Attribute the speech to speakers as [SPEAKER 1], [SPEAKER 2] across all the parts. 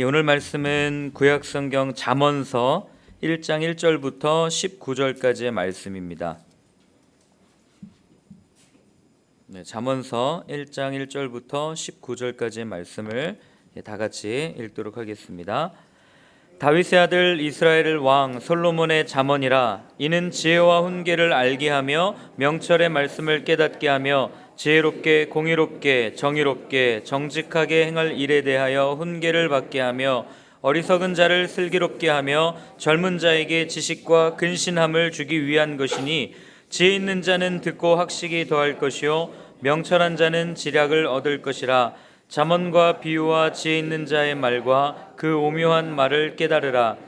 [SPEAKER 1] 예, 오늘 말씀은 구약성경 잠언서 1장 1절부터 19절까지의 말씀입니다. 네, 잠언서 1장 1절부터 19절까지의 말씀을 예, 다 같이 읽도록 하겠습니다. 다윗의 아들 이스라엘 왕 솔로몬의 잠언이라 이는 지혜와 훈계를 알게 하며 명철의 말씀을 깨닫게 하며 지혜롭게 공의롭게 정의롭게 정직하게 행할 일에 대하여 훈계를 받게 하며 어리석은 자를 슬기롭게 하며 젊은 자에게 지식과 근신함을 주기 위한 것이니 지혜 있는 자는 듣고 학식이 더할 것이요 명철한 자는 지략을 얻을 것이라 자언과 비유와 지혜 있는 자의 말과 그 오묘한 말을 깨달으라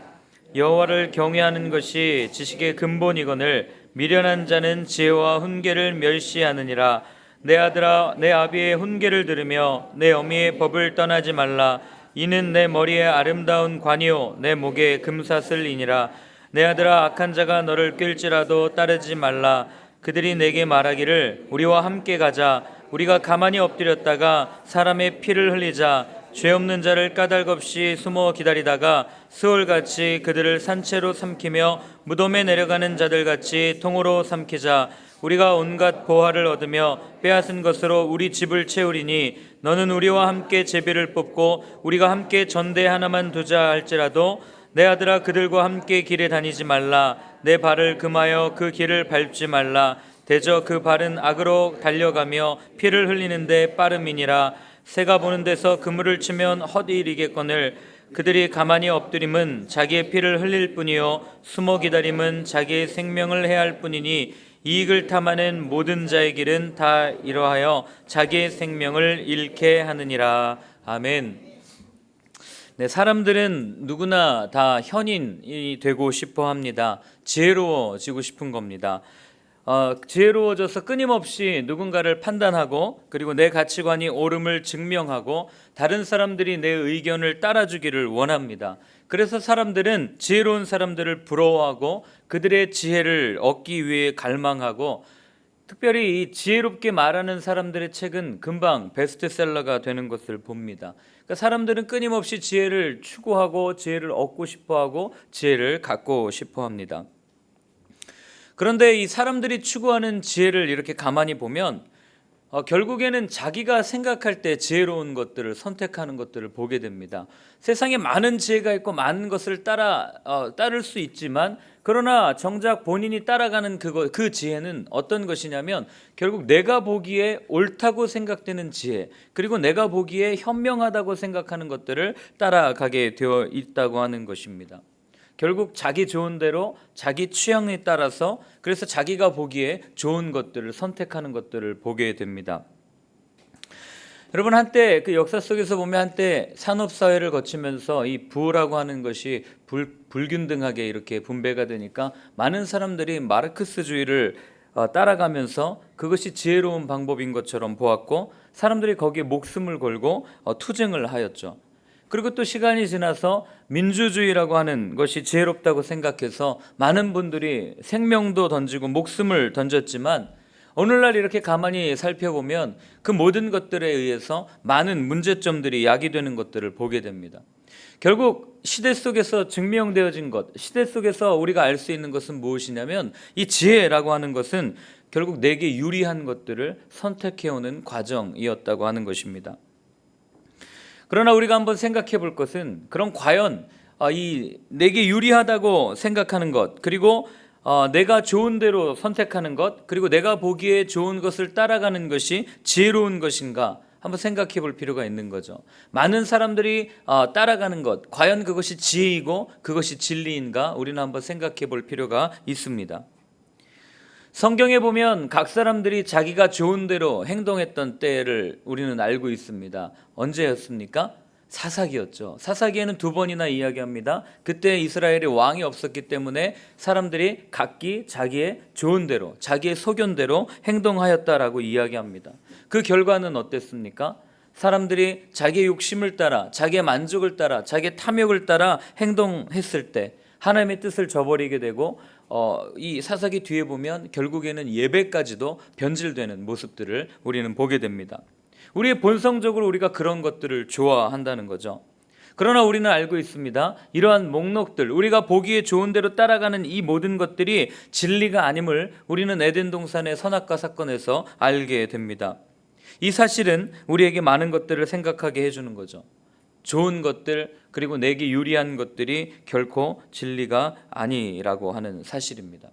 [SPEAKER 1] 여호와를 경외하는 것이 지식의 근본이거늘 미련한 자는 지혜와 훈계를 멸시하느니라 내 아들아 내 아비의 훈계를 들으며 내 어미의 법을 떠나지 말라 이는 내 머리에 아름다운 관이요 내 목에 금사슬이니라 내 아들아 악한 자가 너를 낄지라도 따르지 말라 그들이 내게 말하기를 우리와 함께 가자 우리가 가만히 엎드렸다가 사람의 피를 흘리자 죄 없는 자를 까닭없이 숨어 기다리다가 스올같이 그들을 산채로 삼키며 무덤에 내려가는 자들같이 통으로 삼키자 우리가 온갖 보화를 얻으며 빼앗은 것으로 우리 집을 채우리니 너는 우리와 함께 제비를 뽑고 우리가 함께 전대 하나만 두자 할지라도 내 아들아 그들과 함께 길에 다니지 말라 내 발을 금하여 그 길을 밟지 말라 대저 그 발은 악으로 달려가며 피를 흘리는데 빠름이니라 새가 보는 데서 그물을 치면 헛일이겠거늘 그들이 가만히 엎드림은 자기의 피를 흘릴 뿐이요 숨어 기다림은 자기의 생명을 해할 야 뿐이니 이익을 탐하는 모든 자의 길은 다 이러하여 자기의 생명을 잃게 하느니라. 아멘. 네, 사람들은 누구나 다 현인이 되고 싶어 합니다. 지혜로워지고 싶은 겁니다. 어, 지혜로워져서 끊임없이 누군가를 판단하고 그리고 내 가치관이 옳음을 증명하고 다른 사람들이 내 의견을 따라주기를 원합니다. 그래서 사람들은 지혜로운 사람들을 부러워하고 그들의 지혜를 얻기 위해 갈망하고 특별히 이 지혜롭게 말하는 사람들의 책은 금방 베스트셀러가 되는 것을 봅니다. 그러니까 사람들은 끊임없이 지혜를 추구하고 지혜를 얻고 싶어하고 지혜를 갖고 싶어합니다. 그런데 이 사람들이 추구하는 지혜를 이렇게 가만히 보면 어, 결국에는 자기가 생각할 때 지혜로운 것들을 선택하는 것들을 보게 됩니다. 세상에 많은 지혜가 있고 많은 것을 따라 어, 따를 수 있지만 그러나 정작 본인이 따라가는 그거 그 지혜는 어떤 것이냐면 결국 내가 보기에 옳다고 생각되는 지혜 그리고 내가 보기에 현명하다고 생각하는 것들을 따라가게 되어 있다고 하는 것입니다. 결국 자기 좋은 대로 자기 취향에 따라서 그래서 자기가 보기에 좋은 것들을 선택하는 것들을 보게 됩니다. 여러분 한때 그 역사 속에서 보면 한때 산업 사회를 거치면서 이 부라고 하는 것이 불, 불균등하게 이렇게 분배가 되니까 많은 사람들이 마르크스주의를 어, 따라가면서 그것이 지혜로운 방법인 것처럼 보았고 사람들이 거기에 목숨을 걸고 어, 투쟁을 하였죠. 그리고 또 시간이 지나서 민주주의라고 하는 것이 지혜롭다고 생각해서 많은 분들이 생명도 던지고 목숨을 던졌지만 오늘날 이렇게 가만히 살펴보면 그 모든 것들에 의해서 많은 문제점들이 야기되는 것들을 보게 됩니다. 결국 시대 속에서 증명되어진 것, 시대 속에서 우리가 알 수 있는 것은 무엇이냐면 이 지혜라고 하는 것은 결국 내게 유리한 것들을 선택해오는 과정이었다고 하는 것입니다. 그러나 우리가 한번 생각해 볼 것은 그럼 과연 아, 이 내게 유리하다고 생각하는 것 그리고 아, 내가 좋은 대로 선택하는 것 그리고 내가 보기에 좋은 것을 따라가는 것이 지혜로운 것인가 한번 생각해 볼 필요가 있는 거죠. 많은 사람들이 아, 따라가는 것, 과연 그것이 지혜이고 그것이 진리인가 우리는 한번 생각해 볼 필요가 있습니다. 성경에 보면 각 사람들이 자기가 좋은 대로 행동했던 때를 우리는 알고 있습니다. 언제였습니까? 사사기였죠. 사사기에는 두 번이나 이야기합니다. 그때 이스라엘에 왕이 없었기 때문에 사람들이 각기 자기의 좋은 대로, 자기의 소견대로 행동하였다라고 이야기합니다. 그 결과는 어땠습니까? 사람들이 자기의 욕심을 따라, 자기의 만족을 따라, 자기의 탐욕을 따라 행동했을 때 하나님의 뜻을 저버리게 되고 어, 이 사사기 뒤에 보면 결국에는 예배까지도 변질되는 모습들을 우리는 보게 됩니다. 우리의 본성적으로 우리가 그런 것들을 좋아한다는 거죠. 그러나 우리는 알고 있습니다. 이러한 목록들, 우리가 보기에 좋은 대로 따라가는 이 모든 것들이 진리가 아님을 우리는 에덴 동산의 선악과 사건에서 알게 됩니다. 이 사실은 우리에게 많은 것들을 생각하게 해주는 거죠. 좋은 것들 그리고 내게 유리한 것들이 결코 진리가 아니라고 하는 사실입니다.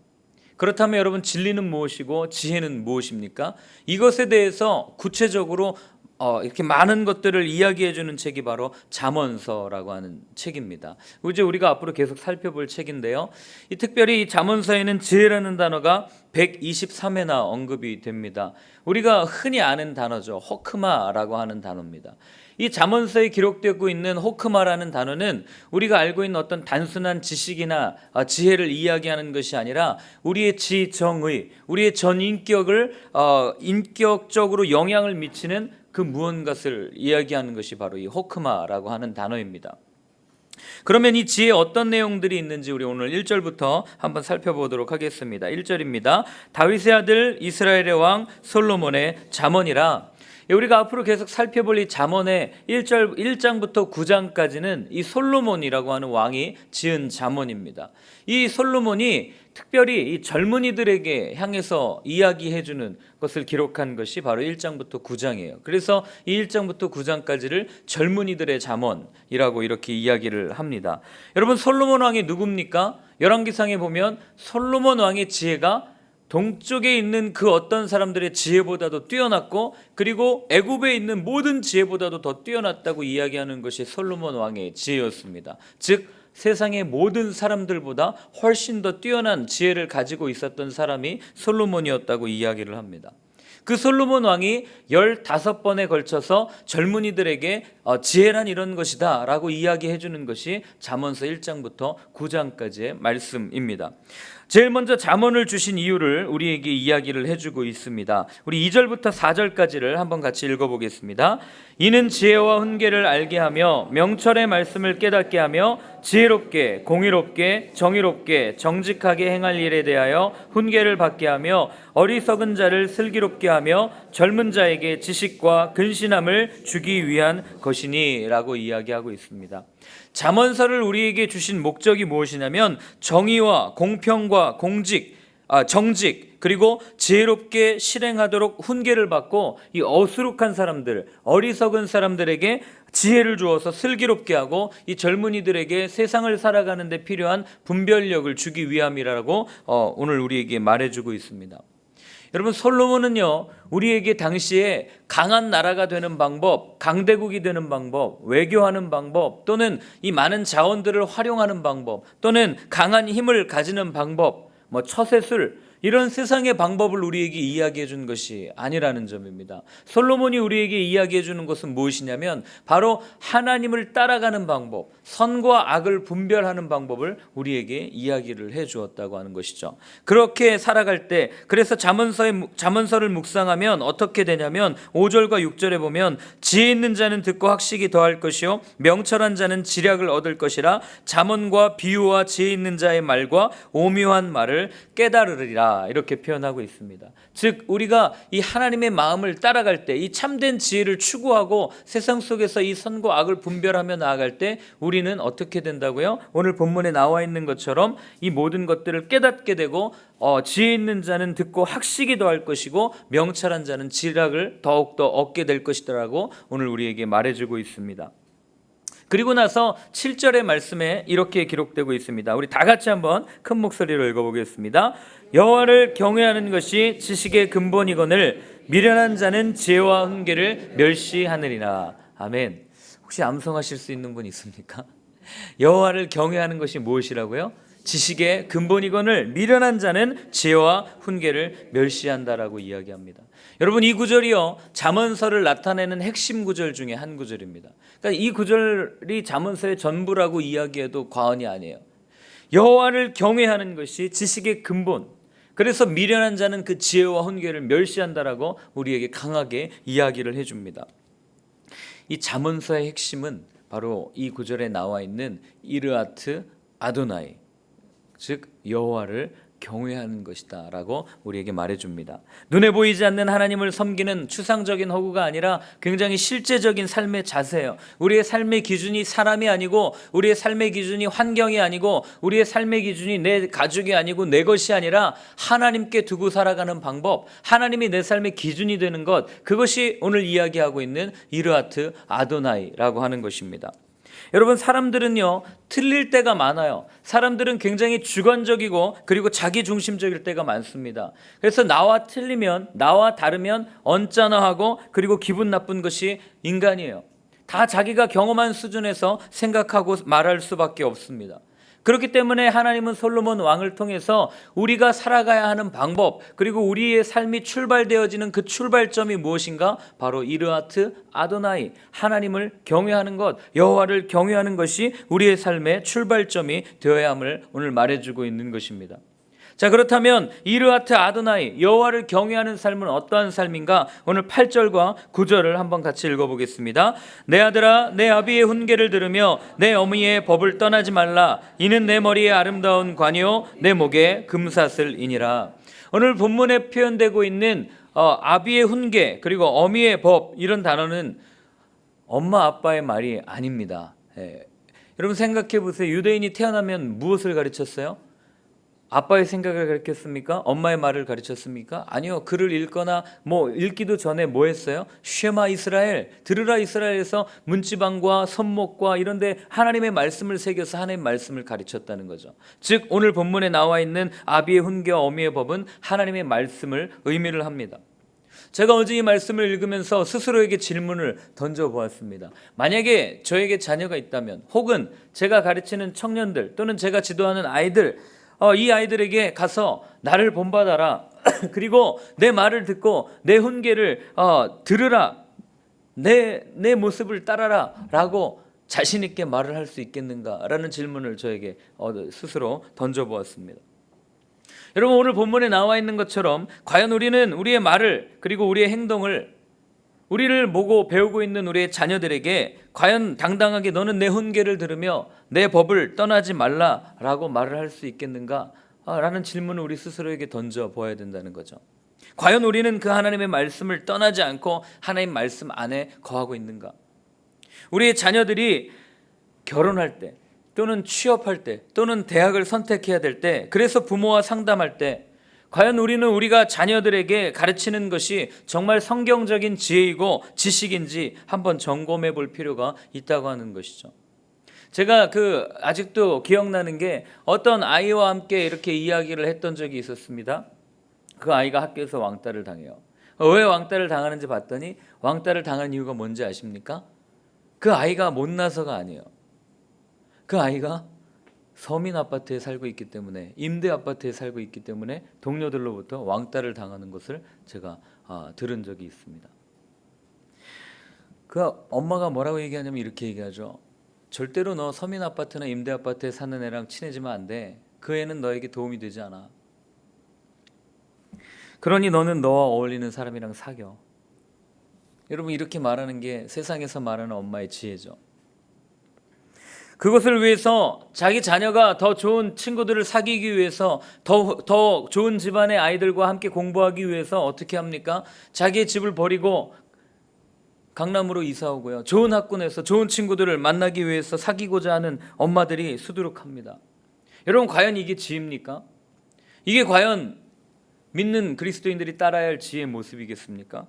[SPEAKER 1] 그렇다면 여러분 진리는 무엇이고 지혜는 무엇입니까? 이것에 대해서 구체적으로 어, 이렇게 많은 것들을 이야기해주는 책이 바로 잠언서라고 하는 책입니다. 이제 우리가 앞으로 계속 살펴볼 책인데요. 이 특별히 잠언서에는 지혜라는 단어가 123회나 언급이 됩니다. 우리가 흔히 아는 단어죠. 허크마라고 하는 단어입니다. 이자언서에 기록되고 있는 호크마라는 단어는 우리가 알고 있는 어떤 단순한 지식이나 아, 지혜를 이야기하는 것이 아니라 우리의 지정의, 우리의 전 인격을 어, 인격적으로 영향을 미치는 그 무언가를 이야기하는 것이 바로 이 호크마라고 하는 단어입니다. 그러면 이 지혜 어떤 내용들이 있는지 우리 오늘 1절부터 한번 살펴보도록 하겠습니다. 1절입니다. 다윗의 아들 이스라엘의 왕 솔로몬의 자언이라 예, 우리가 앞으로 계속 살펴볼 이 잠언의 1절 1장부터 9장까지는 이 솔로몬이라고 하는 왕이 지은 잠언입니다. 이 솔로몬이 특별히 이 젊은이들에게 향해서 이야기해 주는 것을 기록한 것이 바로 1장부터 9장이에요. 그래서 이 1장부터 9장까지를 젊은이들의 잠언이라고 이렇게 이야기를 합니다. 여러분 솔로몬 왕이 누굽니까? 열왕기상에 보면 솔로몬 왕의 지혜가 동쪽에 있는 그 어떤 사람들의 지혜보다도 뛰어났고 그리고 애굽에 있는 모든 지혜보다도 더 뛰어났다고 이야기하는 것이 솔로몬 왕의 지혜였습니다. 즉 세상의 모든 사람들보다 훨씬 더 뛰어난 지혜를 가지고 있었던 사람이 솔로몬이었다고 이야기를 합니다. 그 솔로몬 왕이 15번에 걸쳐서 젊은이들에게 어, 지혜란 이런 것이다 라고 이야기해 주는 것이 잠언서 1장부터 9장까지의 말씀입니다. 제일 먼저 잠언을 주신 이유를 우리에게 이야기를 해주고 있습니다. 우리 2절부터 4절까지를 한번 같이 읽어보겠습니다. 이는 지혜와 훈계를 알게 하며 명철의 말씀을 깨닫게 하며 지혜롭게 공의롭게 정의롭게 정직하게 행할 일에 대하여 훈계를 받게 하며 어리석은 자를 슬기롭게 하며 젊은 자에게 지식과 근신함을 주기 위한 것이니라고 이야기하고 있습니다. 잠언서를 우리에게 주신 목적이 무엇이냐면 정의와 공평과 공직, 아, 정직 그리고 지혜롭게 실행하도록 훈계를 받고 이 어수룩한 사람들, 어리석은 사람들에게 지혜를 주어서 슬기롭게 하고 이 젊은이들에게 세상을 살아가는 데 필요한 분별력을 주기 위함이라고 어, 오늘 우리에게 말해주고 있습니다. 여러분 솔로몬은요 우리에게 당시에 강한 나라가 되는 방법, 강대국이 되는 방법, 외교하는 방법 또는 이 많은 자원들을 활용하는 방법 또는 강한 힘을 가지는 방법, 뭐 처세술 이런 세상의 방법을 우리에게 이야기해 준 것이 아니라는 점입니다. 솔로몬이 우리에게 이야기해 주는 것은 무엇이냐면 바로 하나님을 따라가는 방법, 선과 악을 분별하는 방법을 우리에게 이야기를 해 주었다고 하는 것이죠. 그렇게 살아갈 때 그래서 자문서의 잠언서를 묵상하면 어떻게 되냐면 5절과 6절에 보면 지혜 있는 자는 듣고 학식이 더할 것이요 명철한 자는 지략을 얻을 것이라 자문과 비유와 지혜 있는 자의 말과 오묘한 말을 깨달으리라 이렇게 표현하고 있습니다. 즉 우리가 이 하나님의 마음을 따라갈 때 이 참된 지혜를 추구하고 세상 속에서 이 선과 악을 분별하며 나아갈 때 우리는 어떻게 된다고요? 오늘 본문에 나와 있는 것처럼 이 모든 것들을 깨닫게 되고 어, 지혜 있는 자는 듣고 학식이 더할 것이고 명찰한 자는 지략을 더욱더 얻게 될 것이더라고 오늘 우리에게 말해주고 있습니다. 그리고 나서 7절의 말씀에 이렇게 기록되고 있습니다. 우리 다 같이 한번 큰 목소리로 읽어보겠습니다. 여호와를 경외하는 것이 지식의 근본이거늘 미련한 자는 지혜와 훈계를 멸시하느니라. 아멘. 혹시 암송하실 수 있는 분 있습니까? 여호와를 경외하는 것이 무엇이라고요? 지식의 근본이건을 미련한 자는 지혜와 훈계를 멸시한다라고 이야기합니다. 여러분 이 구절이요 잠언서를 나타내는 핵심 구절 중에 한 구절입니다. 그러니까 이 구절이 잠언서의 전부라고 이야기해도 과언이 아니에요. 여호와를 경외하는 것이 지식의 근본, 그래서 미련한 자는 그 지혜와 훈계를 멸시한다라고 우리에게 강하게 이야기를 해줍니다. 이 자문서의 핵심은 바로 이 구절에 나와 있는 이르아트 아도나이 즉 여호와를 경외하는 것이다 라고 우리에게 말해줍니다. 눈에 보이지 않는 하나님을 섬기는 추상적인 허구가 아니라 굉장히 실제적인 삶의 자세예요. 우리의 삶의 기준이 사람이 아니고 우리의 삶의 기준이 환경이 아니고 우리의 삶의 기준이 내 가족이 아니고 내 것이 아니라 하나님께 두고 살아가는 방법, 하나님이 내 삶의 기준이 되는 것, 그것이 오늘 이야기하고 있는 이르하트 아도나이라고 하는 것입니다. 여러분 사람들은요 틀릴 때가 많아요. 사람들은 굉장히 주관적이고 그리고 자기 중심적일 때가 많습니다. 그래서 나와 틀리면 나와 다르면 언짢아하고 그리고 기분 나쁜 것이 인간이에요. 다 자기가 경험한 수준에서 생각하고 말할 수밖에 없습니다. 그렇기 때문에 하나님은 솔로몬 왕을 통해서 우리가 살아가야 하는 방법, 그리고 우리의 삶이 출발되어지는 그 출발점이 무엇인가? 바로 이르하트 아도나이, 하나님을 경외하는 것, 여호와를 경외하는 것이 우리의 삶의 출발점이 되어야 함을 오늘 말해주고 있는 것입니다. 자 그렇다면 이르하트 아드나이 여호와를 경외하는 삶은 어떠한 삶인가? 오늘 8절과 9절을 한번 같이 읽어보겠습니다. 내 아들아 내 아비의 훈계를 들으며 내어머의 법을 떠나지 말라. 이는 내 머리에 아름다운 관이요 내 목에 금사슬이니라. 오늘 본문에 표현되고 있는 어, 아비의 훈계 그리고 어미의 법 이런 단어는 엄마 아빠의 말이 아닙니다. 예. 여러분 생각해 보세요. 유대인이 태어나면 무엇을 가르쳤어요? 아빠의 생각을 가르쳤습니까? 엄마의 말을 가르쳤습니까? 아니요. 글을 읽거나 뭐 읽기도 전에 뭐 했어요? 쉐마 이스라엘, 들으라 이스라엘에서 문지방과 손목과 이런데 하나님의 말씀을 새겨서 하나님의 말씀을 가르쳤다는 거죠. 즉 오늘 본문에 나와 있는 아비의 훈계와 어미의 법은 하나님의 말씀을 의미를 합니다. 제가 어제 이 말씀을 읽으면서 스스로에게 질문을 던져보았습니다. 만약에 저에게 자녀가 있다면 혹은 제가 가르치는 청년들 또는 제가 지도하는 아이들 어, 이 아이들에게 가서 나를 본받아라. 그리고 내 말을 듣고 내 훈계를 어, 들으라. 내, 내 모습을 따라라. 라고 자신있게 말을 할 수 있겠는가? 라는 질문을 저에게 어, 스스로 던져보았습니다. 여러분, 오늘 본문에 나와 있는 것처럼 과연 우리는 우리의 말을 그리고 우리의 행동을 우리를 보고 배우고 있는 우리의 자녀들에게 과연 당당하게 너는 내 훈계를 들으며 내 법을 떠나지 말라라고 말을 할 수 있겠는가? 아, 라는 질문을 우리 스스로에게 던져 보아야 된다는 거죠. 과연 우리는 그 하나님의 말씀을 떠나지 않고 하나님 말씀 안에 거하고 있는가? 우리의 자녀들이 결혼할 때 또는 취업할 때 또는 대학을 선택해야 될 때 그래서 부모와 상담할 때 과연 우리는 우리가 자녀들에게 가르치는 것이 정말 성경적인 지혜이고 지식인지 한번 점검해 볼 필요가 있다고 하는 것이죠. 제가 그 아직도 기억나는 게 어떤 아이와 함께 이렇게 이야기를 했던 적이 있었습니다. 그 아이가 학교에서 왕따를 당해요. 왜 왕따를 당하는지 봤더니 왕따를 당한 이유가 뭔지 아십니까? 그 아이가 못나서가 아니에요. 그 아이가 서민 아파트에 살고 있기 때문에 임대 아파트에 살고 있기 때문에 동료들로부터 왕따를 당하는 것을 제가 아, 들은 적이 있습니다. 그 엄마가 뭐라고 얘기하냐면 이렇게 얘기하죠. 절대로 너 서민 아파트나 임대 아파트에 사는 애랑 친해지면 안 돼. 그 애는 너에게 도움이 되지 않아. 그러니 너는 너와 어울리는 사람이랑 사겨. 여러분 이렇게 말하는 게 세상에서 말하는 엄마의 지혜죠. 그것을 위해서 자기 자녀가 더 좋은 친구들을 사귀기 위해서 더, 더 좋은 집안의 아이들과 함께 공부하기 위해서 어떻게 합니까? 자기의 집을 버리고 강남으로 이사 오고요. 좋은 학군에서 좋은 친구들을 만나기 위해서 사귀고자 하는 엄마들이 수두룩합니다. 여러분, 과연 이게 지입니까? 이게 과연 믿는 그리스도인들이 따라야 할 지혜의 모습이겠습니까?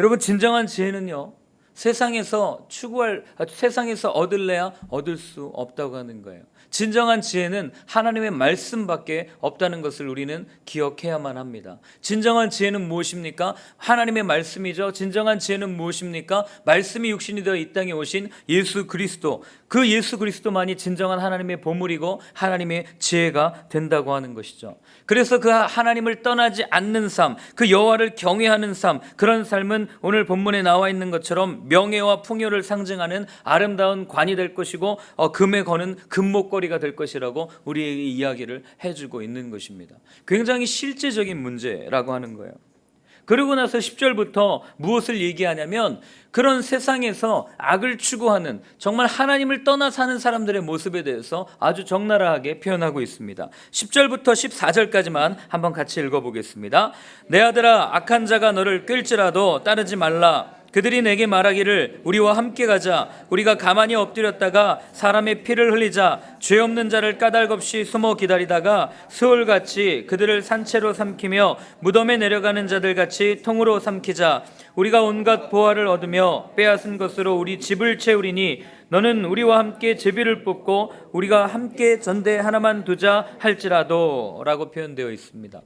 [SPEAKER 1] 여러분, 진정한 지혜는요, 세상에서 추구할 아, 세상에서 얻을래야 얻을 수 없다고 하는 거예요. 진정한 지혜는 하나님의 말씀밖에 없다는 것을 우리는 기억해야만 합니다. 진정한 지혜는 무엇입니까? 하나님의 말씀이죠. 진정한 지혜는 무엇입니까? 말씀이 육신이 되어 이 땅에 오신 예수 그리스도 그 예수 그리스도만이 진정한 하나님의 보물이고 하나님의 지혜가 된다고 하는 것이죠. 그래서 그 하나님을 떠나지 않는 삶, 그 여호와를 경외하는 삶, 그런 삶은 오늘 본문에 나와 있는 것처럼 명예와 풍요를 상징하는 아름다운 관이 될 것이고 어, 금에 거는 금목걸이가 될 것이라고 우리에게 이야기를 해주고 있는 것입니다. 굉장히 실제적인 문제라고 하는 거예요. 그러고 나서 10절부터 무엇을 얘기하냐면 그런 세상에서 악을 추구하는 정말 하나님을 떠나 사는 사람들의 모습에 대해서 아주 적나라하게 표현하고 있습니다. 10절부터 14절까지만 한번 같이 읽어보겠습니다. 내 아들아 악한 자가 너를 끌지라도 따르지 말라 그들이 내게 말하기를 우리와 함께 가자 우리가 가만히 엎드렸다가 사람의 피를 흘리자 죄 없는 자를 까닭없이 숨어 기다리다가 수월같이 그들을 산채로 삼키며 무덤에 내려가는 자들같이 통으로 삼키자 우리가 온갖 보화를 얻으며 빼앗은 것으로 우리 집을 채우리니 너는 우리와 함께 제비를 뽑고 우리가 함께 전대 하나만 두자 할지라도라고 표현되어 있습니다.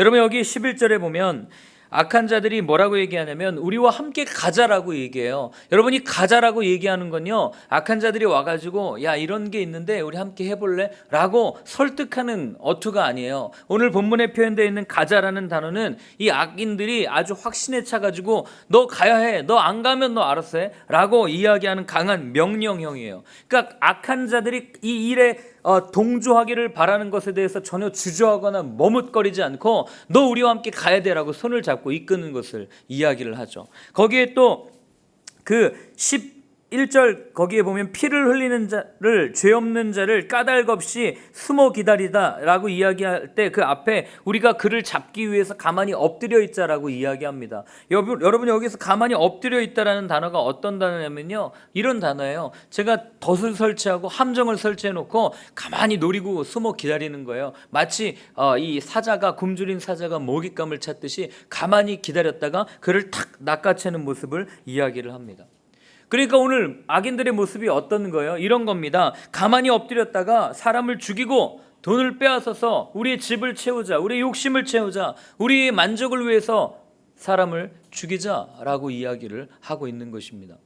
[SPEAKER 1] 여러분 여기 11절에 보면 악한 자들이 뭐라고 얘기하냐면 우리와 함께 가자라고 얘기해요. 여러분이 가자라고 얘기하는 건요. 악한 자들이 와가지고 야 이런 게 있는데 우리 함께 해볼래? 라고 설득하는 어투가 아니에요. 오늘 본문에 표현되어 있는 가자라는 단어는 이 악인들이 아주 확신에 차가지고 너 가야 해. 너 안 가면 너 알아서 해. 라고 이야기하는 강한 명령형이에요. 그러니까 악한 자들이 이 일에 어, 동조하기를 바라는 것에 대해서 전혀 주저하거나 머뭇거리지 않고 너 우리와 함께 가야 돼라고 손을 잡고 이끄는 것을 이야기를 하죠. 거기에 또그 1절 거기에 보면 피를 흘리는 자를 죄 없는 자를 까닭 없이 숨어 기다리다라고 이야기할 때 그 앞에 우리가 그를 잡기 위해서 가만히 엎드려 있자라고 이야기합니다. 여러분 여러분 여기서 가만히 엎드려 있다라는 단어가 어떤 단어냐면요. 이런 단어예요. 제가 덫을 설치하고 함정을 설치해 놓고 가만히 노리고 숨어 기다리는 거예요. 마치 어, 이 사자가 굶주린 사자가 먹잇감을 찾듯이 가만히 기다렸다가 그를 탁 낚아채는 모습을 이야기를 합니다. 그러니까 오늘 악인들의 모습이 어떤 거예요? 이런 겁니다. 가만히 엎드렸다가 사람을 죽이고 돈을 빼앗아서 우리의 집을 채우자, 우리의 욕심을 채우자, 우리의 만족을 위해서 사람을 죽이자라고 이야기를 하고 있는 것입니다.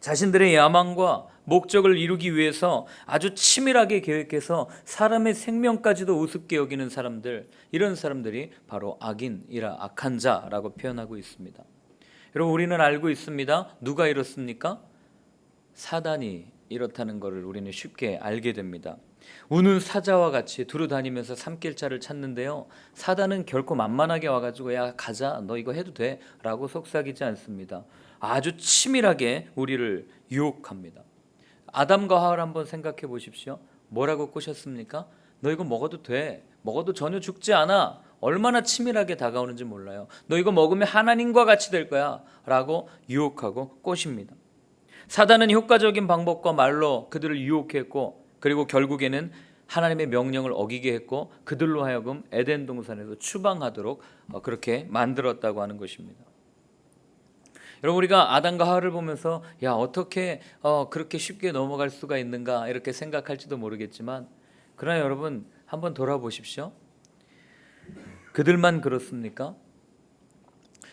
[SPEAKER 1] 자신들의 야망과 목적을 이루기 위해서 아주 치밀하게 계획해서 사람의 생명까지도 우습게 여기는 사람들, 이런 사람들이 바로 악인이라 악한 자라고 표현하고 있습니다. 여러분 우리는 알고 있습니다. 누가 이렇습니까? 사단이 이렇다는 것을 우리는 쉽게 알게 됩니다. 우는 사자와 같이 두루 다니면서 삼킬 자를 찾는데요. 사단은 결코 만만하게 와가지고 야 가자 너 이거 해도 돼라고 속삭이지 않습니다. 아주 치밀하게 우리를 유혹합니다. 아담과 하와를 한번 생각해 보십시오. 뭐라고 꼬셨습니까? 너 이거 먹어도 돼. 먹어도 전혀 죽지 않아. 얼마나 치밀하게 다가오는지 몰라요. 너 이거 먹으면 하나님과 같이 될 거야. 라고 유혹하고 꼬십니다. 사단은 효과적인 방법과 말로 그들을 유혹했고, 그리고 결국에는 하나님의 명령을 어기게 했고, 그들로 하여금 에덴 동산에서 추방하도록 어, 그렇게 만들었다고 하는 것입니다. 여러분 우리가 아담과 하와를 보면서 야 어떻게 어, 그렇게 쉽게 넘어갈 수가 있는가 이렇게 생각할지도 모르겠지만 그러나 여러분 한번 돌아보십시오. 그들만 그렇습니까?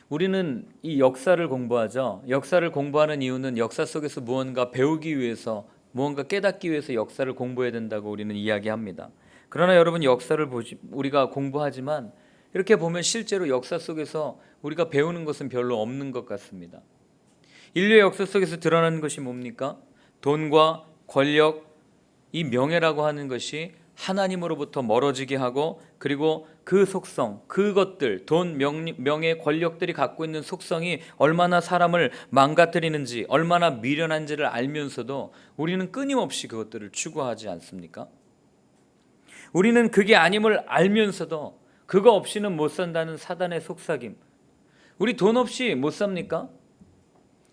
[SPEAKER 1] 우리는 이 역사를 공부하죠. 역사를 공부하는 이유는 역사 속에서 무언가 배우기 위해서, 무언가 깨닫기 위해서 역사를 공부해야 된다고 우리는 이야기합니다. 그러나 여러분 역사를 보시, 우리가 공부하지만 이렇게 보면 실제로 역사 속에서 우리가 배우는 것은 별로 없는 것 같습니다. 인류의 역사 속에서 드러나는 것이 뭡니까? 돈과 권력, 이 명예라고 하는 것이 하나님으로부터 멀어지게 하고 그리고 그 속성, 그것들, 돈, 명, 예 권력들이 갖고 있는 속성이 얼마나 사람을 망가뜨리는지, 얼마나 미련한지를 알면서도 우리는 끊임없이 그것들을 추구하지 않습니까? 우리는 그게 아님을 알면서도 그거 없이는 못 산다는 사단의 속삭임. 우리 돈 없이 못 삽니까?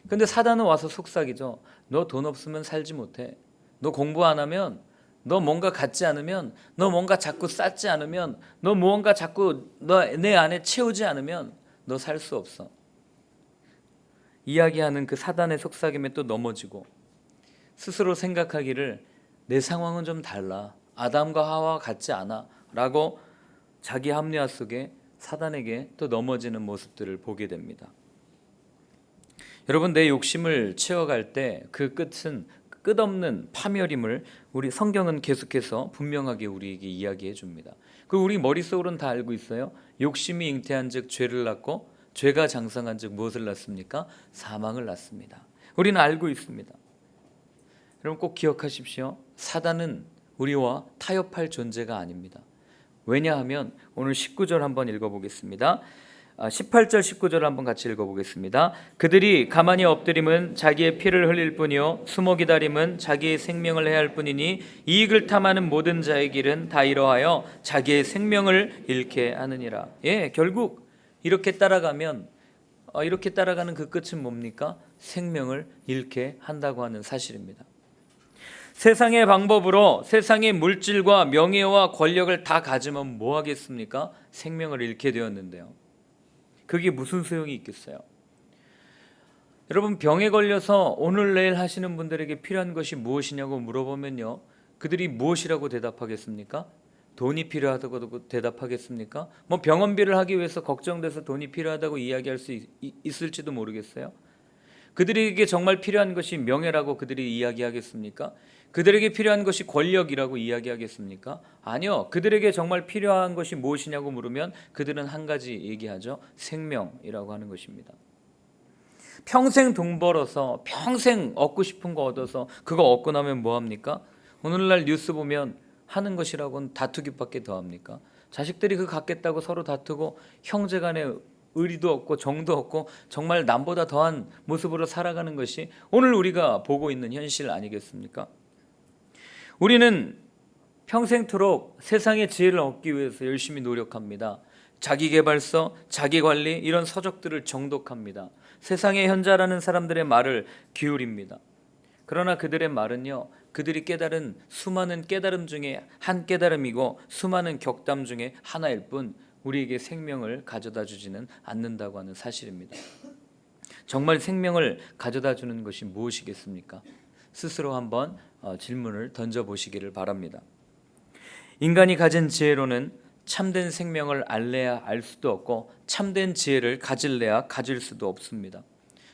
[SPEAKER 1] 근데 사단은 와서 속삭이죠. 너 돈 없으면 살지 못해. 너 공부 안 하면 너 뭔가 갖지 않으면, 너 뭔가 자꾸 쌓지 않으면, 너 무언가 자꾸 너 내 안에 채우지 않으면 너 살 수 없어. 이야기하는 그 사단의 속삭임에 또 넘어지고 스스로 생각하기를 내 상황은 좀 달라. 아담과 하와 같지 않아. 라고 자기 합리화 속에 사단에게 또 넘어지는 모습들을 보게 됩니다. 여러분, 내 욕심을 채워갈 때 그 끝은 끝없는 파멸임을 우리 성경은 계속해서 분명하게 우리에게 이야기해 줍니다. 그 우리 머릿속으로는 다 알고 있어요. 욕심이 잉태한즉 죄를 낳고 죄가 장성한즉 무엇을 낳습니까? 사망을 낳습니다. 우리는 알고 있습니다. 여러분 꼭 기억하십시오. 사단은 우리와 타협할 존재가 아닙니다. 왜냐하면 오늘 19절 한번 읽어보겠습니다. 18절 아, 19절 한번 같이 읽어보겠습니다. 그들이 가만히 엎드림은 자기의 피를 흘릴 뿐이요 숨어 기다림은 자기의 생명을 해할 뿐이니 이익을 탐하는 모든 자의 길은 다 이러하여 자기의 생명을 잃게 하느니라. 예, 결국 이렇게 따라가면 아, 이렇게 따라가는 그 끝은 뭡니까? 생명을 잃게 한다고 하는 사실입니다. 세상의 방법으로 세상의 물질과 명예와 권력을 다 가지면 뭐 하겠습니까? 생명을 잃게 되었는데요. 그게 무슨 소용이 있겠어요? 여러분 병에 걸려서 오늘 내일 하시는 분들에게 필요한 것이 무엇이냐고 물어보면요. 그들이 무엇이라고 대답하겠습니까? 돈이 필요하다고 대답하겠습니까? 뭐 병원비를 하기 위해서 걱정돼서 돈이 필요하다고 이야기할 수 있, 을지도 모르겠어요. 그들에게 정말 필요한 것이 명예라고 그들이 이야기하겠습니까? 그들에게 필요한 것이 권력이라고 이야기하겠습니까? 아니요. 그들에게 정말 필요한 것이 무엇이냐고 물으면 그들은 한 가지 얘기하죠. 생명이라고 하는 것입니다. 평생 돈 벌어서 평생 얻고 싶은 거 얻어서 그거 얻고 나면 뭐 합니까? 오늘날 뉴스 보면 하는 것이라고는 다투기밖에 더 합니까? 자식들이 그 갖겠다고 서로 다투고 형제간에 의리도 없고 정도 없고 정말 남보다 더한 모습으로 살아가는 것이 오늘 우리가 보고 있는 현실 아니겠습니까? 우리는 평생토록 세상의 지혜를 얻기 위해서 열심히 노력합니다. 자기개발서, 자기관리 이런 서적들을 정독합니다. 세상의 현자라는 사람들의 말을 기울입니다. 그러나 그들의 말은요, 그들이 깨달은 수많은 깨달음 중에 한 깨달음이고 수많은 격담 중에 하나일 뿐 우리에게 생명을 가져다 주지는 않는다고 하는 사실입니다. 정말 생명을 가져다 주는 것이 무엇이겠습니까? 스스로 한번 어, 질문을 던져 보시기를 바랍니다. 인간이 가진 지혜로는 참된 생명을 알래야 알 수도 없고 참된 지혜를 가질래야 가질 수도 없습니다.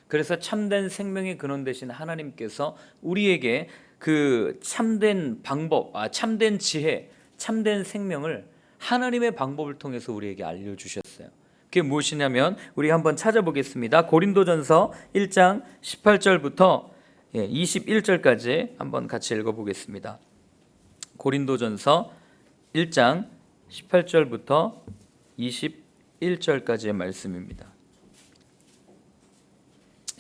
[SPEAKER 1] 그래서 참된 생명의 근원 대신 하나님께서 우리에게 그 참된 방법, 아 참된 지혜, 참된 생명을 하나님의 방법을 통해서 우리에게 알려 주셨어요. 그게 무엇이냐면 우리 한번 찾아보겠습니다. 고린도전서 1장 18절부터 21절까지 예, 한번 같이 읽어 보겠습니다. 고린도전서 1장 18절부터 21절까지의 말씀입니다.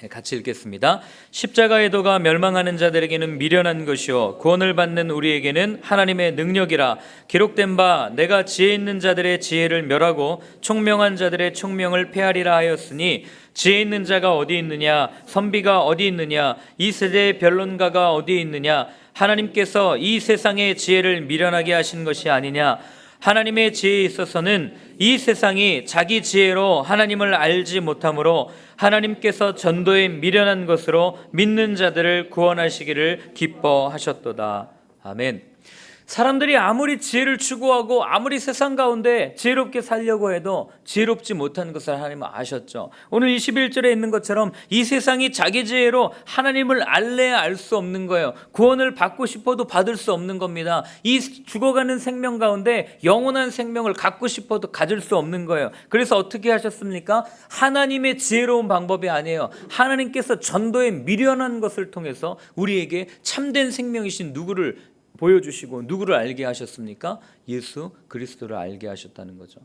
[SPEAKER 1] 네, 같이 읽겠습니다. 십자가의 도가 멸망하는 자들에게는 미련한 것이요 구원을 받는 우리에게는 하나님의 능력이라 기록된 바 내가 지혜 있는 자들의 지혜를 멸하고 총명한 자들의 총명을 폐하리라 하였으니 지혜 있는 자가 어디 있느냐 선비가 어디 있느냐 이 세대의 변론가가 어디 있느냐 하나님께서 이 세상의 지혜를 미련하게 하신 것이 아니냐 하나님의 지혜에 있어서는 이 세상이 자기 지혜로 하나님을 알지 못하므로 하나님께서 전도에 미련한 것으로 믿는 자들을 구원하시기를 기뻐하셨도다. 아멘. 사람들이 아무리 지혜를 추구하고 아무리 세상 가운데 지혜롭게 살려고 해도 지혜롭지 못한 것을 하나님은 아셨죠. 오늘 21절에 있는 것처럼 이 세상이 자기 지혜로 하나님을 알래야 알 수 없는 거예요. 구원을 받고 싶어도 받을 수 없는 겁니다. 이 죽어가는 생명 가운데 영원한 생명을 갖고 싶어도 가질 수 없는 거예요. 그래서 어떻게 하셨습니까? 하나님의 지혜로운 방법이 아니에요. 하나님께서 전도의 미련한 것을 통해서 우리에게 참된 생명이신 누구를 보여주시고 누구를 알게 하셨습니까? 예수 그리스도를 알게 하셨다는 거죠.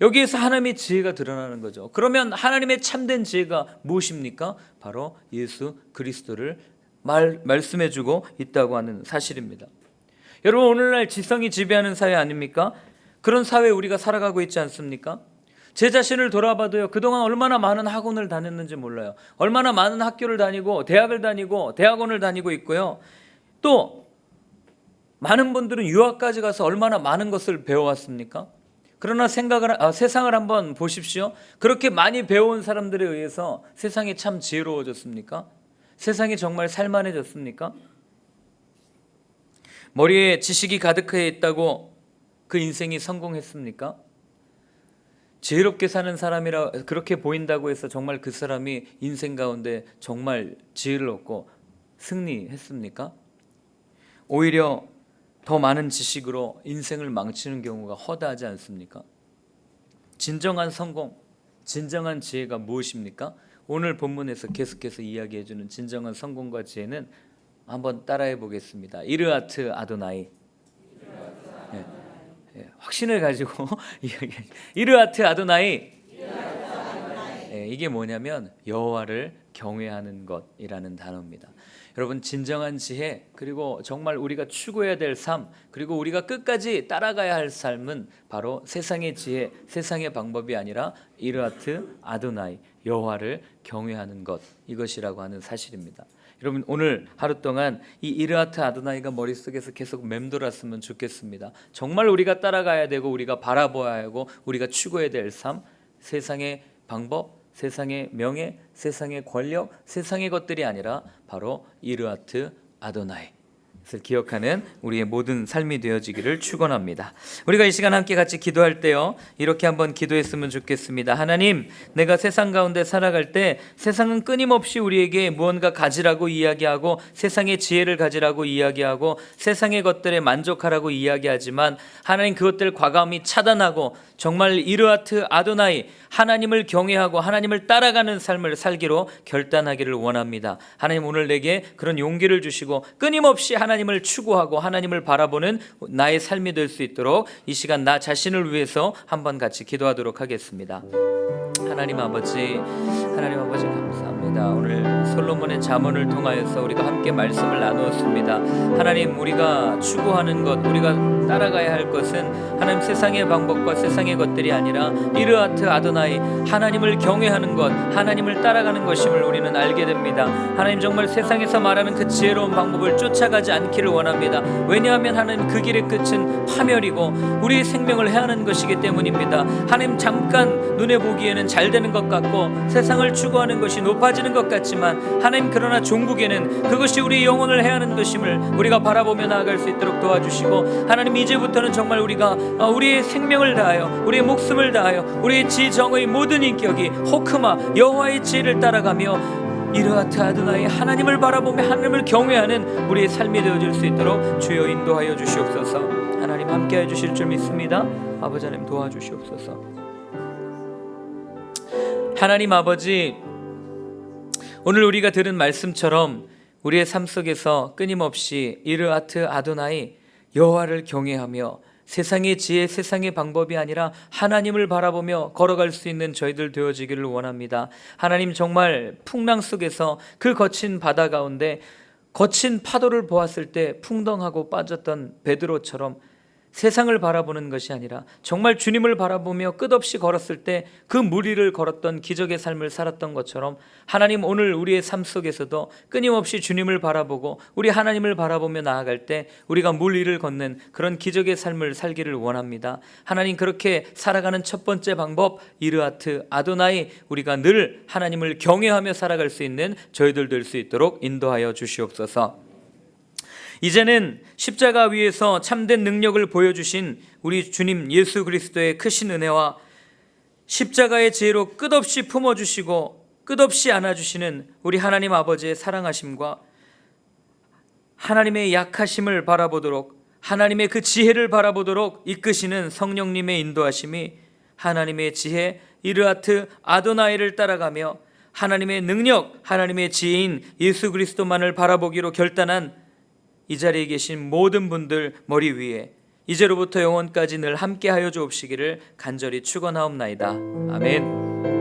[SPEAKER 1] 여기에서 하나님의 지혜가 드러나는 거죠. 그러면 하나님의 참된 지혜가 무엇입니까? 바로 예수 그리스도를 말, 말씀해주고 있다고 하는 사실입니다. 여러분 오늘날 지성이 지배하는 사회 아닙니까? 그런 사회 우리가 살아가고 있지 않습니까? 제 자신을 돌아봐도요. 그동안 얼마나 많은 학원을 다녔는지 몰라요. 얼마나 많은 학교를 다니고 대학을 다니고 대학원을 다니고 있고요. 또 많은 분들은 유학까지 가서 얼마나 많은 것을 배워왔습니까? 그러나 생각을 아, 세상을 한번 보십시오. 그렇게 많이 배워 사람들에 의해서 세상이 참 지혜로워졌습니까? 세상이 정말 살만해졌습니까? 머리에 지식이 가득해 있다고 그 인생이 성공했습니까? 지혜롭게 사는 사람이라 그렇게 보인다고 해서 정말 그 사람이 인생 가운데 정말 지혜를 얻고 승리했습니까? 오히려 더 많은 지식으로 인생을 망치는 경우가 허다하지 않습니까? 진정한 성공, 진정한 지혜가 무엇입니까? 오늘 본문에서 계속해서 이야기해 주는 진정한 성공과 지혜는 한번 따라해 보겠습니다. 이르아트 아도나이. 네. 네. 확신을 가지고 이야기. 이르아트 아도나이. 이르아트 아도나이. 네. 이게 뭐냐면 여호와를 경외하는 것이라는 단어입니다. 여러분 진정한 지혜 그리고 정말 우리가 추구해야 될 삶 그리고 우리가 끝까지 따라가야 할 삶은 바로 세상의 지혜, 세상의 방법이 아니라 이르하트 아도나이 여호와를 경외하는 것 이것이라고 하는 사실입니다. 여러분 오늘 하루 동안 이 이르하트 아도나이가 머릿속에서 계속 맴돌았으면 좋겠습니다. 정말 우리가 따라가야 되고 우리가 바라보아야 하고 우리가 추구해야 될 삶, 세상의 방법 세상의 명예, 세상의 권력, 세상의 것들이 아니라 바로 이르아트 아도나이. 을 기억하는 우리의 모든 삶이 되어지기를 축원합니다. 우리가 이 시간 함께 같이 기도할 때요. 이렇게 한번 기도했으면 좋겠습니다. 하나님, 내가 세상 가운데 살아갈 때 세상은 끊임없이 우리에게 무언가 가지라고 이야기하고 세상의 지혜를 가지라고 이야기하고 세상의 것들에 만족하라고 이야기하지만 하나님 그것들을 과감히 차단하고 정말 이르아트 아도나이 하나님을 경외하고 하나님을 따라가는 삶을 살기로 결단하기를 원합니다. 하나님 오늘 내게 그런 용기를 주시고 끊임없이 하나님을 추구하고 하나님을 바라보는 나의 삶이 될 수 있도록 이 시간 나 자신을 위해서 한번 같이 기도하도록 하겠습니다. 하나님 아버지, 하나님 아버지 감사합니다. 오늘 솔로몬의 자문을 통하여서 우리가 함께 말씀을 나누었습니다. 하나님 우리가 추구하는 것, 우리가 따라가야 할 것은 하나님 세상의 방법과 세상의 것들이 아니라 이르하트 아도나이 하나님을 경외하는 것, 하나님을 따라가는 것임을 우리는 알게 됩니다. 하나님 정말 세상에서 말하는 그 지혜로운 방법을 쫓아가지 않기를 원합니다. 왜냐하면 하나님 그 길의 끝은 파멸이고 우리의 생명을 해하는 것이기 때문입니다. 하나님 잠깐 눈에 보기 보기에는 잘 되는 것 같고 세상을 추구하는 것이 높아지는 것 같지만 하나님 그러나 종국에는 그것이 우리 영혼을 해하는 것임을 우리가 바라보며 나아갈 수 있도록 도와주시고 하나님 이제부터는 정말 우리가 어, 우리의 생명을 다하여 우리의 목숨을 다하여 우리의 지정의 모든 인격이 호크마 여호와의 지혜를 따라가며 이르하트 아드나의 하나님을 바라보며 하나님을 경외하는 우리의 삶이 되어질 수 있도록 주여 인도하여 주시옵소서 하나님 함께해 주실 줄 믿습니다 아버지 하나님 도와주시옵소서 하나님 아버지, 오늘 우리가 들은 말씀처럼 우리의 삶 속에서 끊임없이 이르아트 아도나이 여호와를 경외하며 세상의 지혜, 세상의 방법이 아니라 하나님을 바라보며 걸어갈 수 있는 저희들 되어지기를 원합니다. 하나님 정말 풍랑 속에서 그 거친 바다 가운데 거친 파도를 보았을 때 풍덩하고 빠졌던 베드로처럼 세상을 바라보는 것이 아니라 정말 주님을 바라보며 끝없이 걸었을 때 그 무리를 걸었던 기적의 삶을 살았던 것처럼 하나님 오늘 우리의 삶 속에서도 끊임없이 주님을 바라보고 우리 하나님을 바라보며 나아갈 때 우리가 무리를 걷는 그런 기적의 삶을 살기를 원합니다. 하나님 그렇게 살아가는 첫 번째 방법 이르아트 아도나이 우리가 늘 하나님을 경외하며 살아갈 수 있는 저희들 될 수 있도록 인도하여 주시옵소서. 이제는 십자가 위에서 참된 능력을 보여주신 우리 주님 예수 그리스도의 크신 은혜와 십자가의 지혜로 끝없이 품어주시고 끝없이 안아주시는 우리 하나님 아버지의 사랑하심과 하나님의 약하심을 바라보도록 하나님의 그 지혜를 바라보도록 이끄시는 성령님의 인도하심이 하나님의 지혜 이르하트 아도나이를 따라가며 하나님의 능력, 하나님의 지인 혜 예수 그리스도만을 바라보기로 결단한 이 자리에 계신 모든 분들 머리 위에 이제로부터 영원까지 늘 함께하여 주옵시기를 간절히 축원하옵나이다. 아멘.